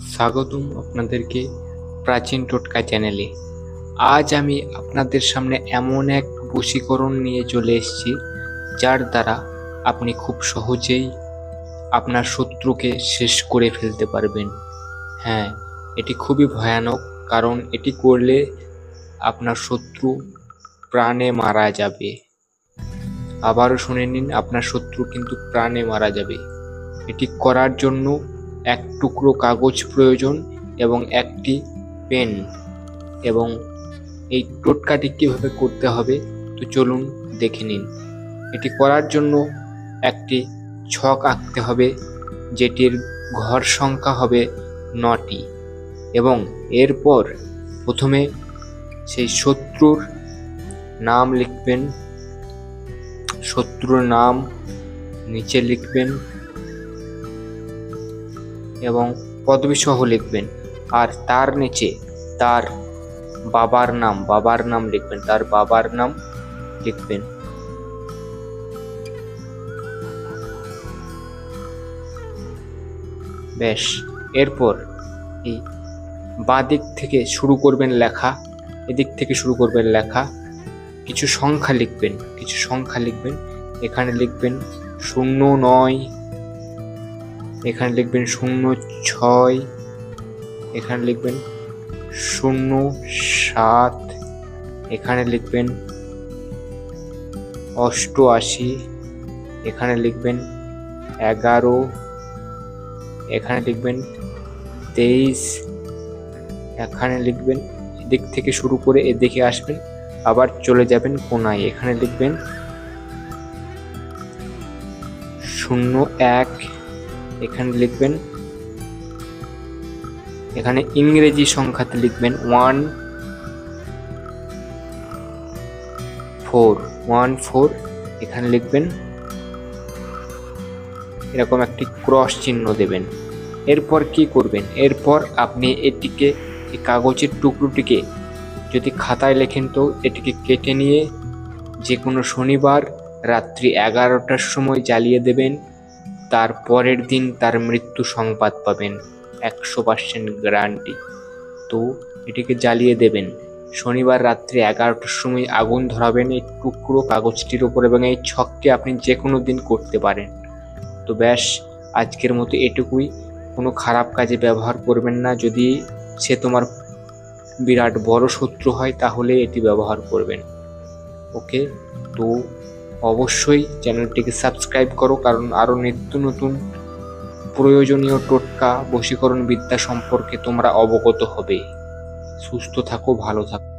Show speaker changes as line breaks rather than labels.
স্বাগতম আপনাদেরকে প্রাচীন টোটকা চ্যানেলে। আজ আমি আপনাদের সামনে এমন এক বশীকরণ নিয়ে চলে এসেছি, যার দ্বারা আপনি খুব সহজেই আপনার শত্রুকে শেষ করে ফেলতে পারবেন। হ্যাঁ এটি খুবই ভয়ানক, কারণ এটি করলে আপনার শত্রু প্রাণে মারা যাবে। আবারও শুনে নিন, আপনার শত্রু কিন্তু প্রাণে মারা যাবে। এটি করার জন্য এক টুকরো কাগজ প্রয়োজন এবং একটি পেন এবং এই টোটকাটি কীভাবে করতে হবে, তো চলুন দেখে নিন। এটি করার জন্য একটি ছক আঁকতে হবে, যেটির ঘর সংখ্যা হবে নটি এবং এরপর প্রথমে সেই শত্রুর নাম লিখবেন, শত্রুর নাম নিচে লিখবেন এবং পদবী সহ লিখবেন। আর তার নিচে তার বাবার নাম বাবার নাম লিখবেন, তার বাবার নাম লিখবেন। বেশ, এরপর এই বাঁ দিক থেকে শুরু করবেন লেখা, এদিক থেকে শুরু করবেন লেখা, কিছু সংখ্যা লিখবেন, কিছু সংখ্যা লিখবেন, এখানে লিখবেন শূন্য নয়। এখানে লিখবেন শূন্য ছয়, এখানে লিখবেন শূন্য সাত, এখানে লিখবেন অষ্টআশি, এখানে লিখবেন এগারো, এখানে লিখবেন তেইশ, এখানে লিখবেন এদিক থেকে শুরু করে এদিকে আসবেন, আবার চলে যাবেন কোনায়, এখানে লিখবেন শূন্য এক এখানে লিখবেন। এখানে ইংরেজি সংখ্যাতে লিখবেন ওয়ান ফোর ওয়ান ফোর, এখানে লিখবেন। এরকম একটি ক্রস চিহ্ন দেবেন। এরপর কি করবেন? এরপর আপনি এটিকে, এই কাগজের টুকরোটিকে যদি খাতায় লেখেন তো এটিকে কেটে নিয়ে যে কোনো শনিবার রাত্রি এগারোটার সময় জ্বালিয়ে দেবেন। তার পরের দিন তার মৃত্যু সংবাদ পাবেন, একশো পার্সেন্ট গ্যারান্টি তো এটিকে জ্বালিয়ে দেবেন। শনিবার রাত্রি এগারোটার সময় আগুন ধরাবেন এই টুকরো কাগজটির ওপর এবং এই ছককে আপনি যে কোনো দিন করতে পারেন। তো ব্যাস, আজকের মতো এটুকুই। কোনো খারাপ কাজে ব্যবহার করবেন না। যদি সে তোমার বিরাট বড় শত্রু হয়, তাহলে এটি ব্যবহার করবেন। ওকে, তো অবশ্যই চ্যানেলটিকে সাবস্ক্রাইব করো, কারণ আরও নিত্য নতুন প্রয়োজনীয় টোটকা, বশীকরণ বিদ্যা সম্পর্কে তোমরা অবগত হবে। সুস্থ থাকো, ভালো থাকো।